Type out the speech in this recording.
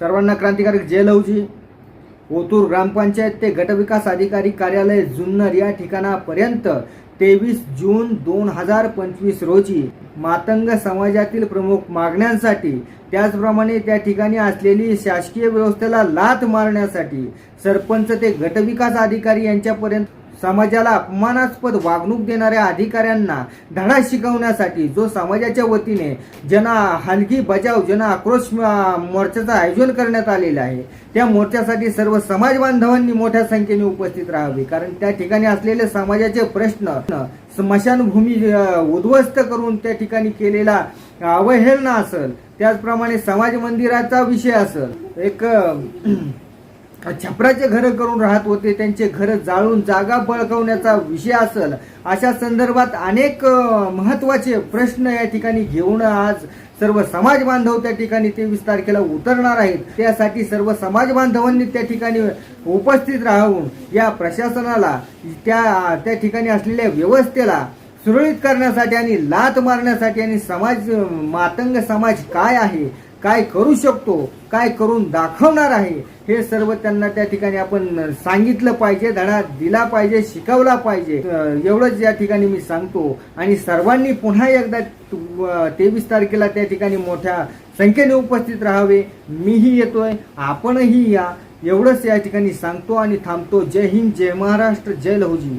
सर्वांना क्रांतिकारक जय लवजी ओतूर ग्रामपंचायत ते गटविकास अधिकारी कार्यालय जुन्नर या ठिकाणापर्यंत तेवीस जून दोन हजार पंचवीस रोजी मातंग समाजातील प्रमुख मागण्यांसाठी त्याचप्रमाणे त्या ठिकाणी असलेली शासकीय व्यवस्थेला लाथ मारण्यासाठी सरपंच ते गटविकास अधिकारी यांच्यापर्यंत समाजाला अपमानास्पद वागणूक देणाऱ्या अधिकाऱ्यांना धडा शिकवण्यासाठी जो समाजाच्या वतीने जना हलगी बजाव जन आक्रोश मोर्चाचं आयोजन करण्यात आलेलं आहे. त्या मोर्चासाठी सर्व समाज बांधवांनी मोठ्या संख्येने उपस्थित राहावे. कारण त्या ठिकाणी असलेले समाजाचे प्रश्न स्मशानभूमी उद्ध्वस्त करून त्या ठिकाणी केलेला अवहेलना असेल त्याचप्रमाणे समाज मंदिराचा विषय असेल एक छपराचे घरं करून राहत होते त्यांचे घर जाळून जागा बळकवण्याचा विषय असेल अशा संदर्भात अनेक महत्त्वाचे प्रश्न या ठिकाणी घेऊन आज सर्व समाज बांधव त्या ठिकाणी तेवीस तारखेला उतरणार आहेत. त्यासाठी सर्व समाज बांधवांनी त्या ठिकाणी उपस्थित राहून या प्रशासनाला त्या त्या ठिकाणी असलेल्या व्यवस्थेला सुरळीत करण्यासाठी आणि लात मारण्यासाठी आणि समाज मातंग समाज काय आहे काय करू शकतो काय करून दाखवणार आहे हे सर्व त्यांना त्या ठिकाणी आपण सांगितलं पाहिजे धडा दिला पाहिजे शिकवला पाहिजे. एवढंच या ठिकाणी मी सांगतो. आणि सर्वांनी पुन्हा एकदा तेवीस तारखेला त्या ठिकाणी मोठ्या संख्येने उपस्थित राहावे. मीही येतोय आपणही या. एवढंच या ठिकाणी सांगतो आणि थांबतो. जय हिंद जय महाराष्ट्र जय लहुजी.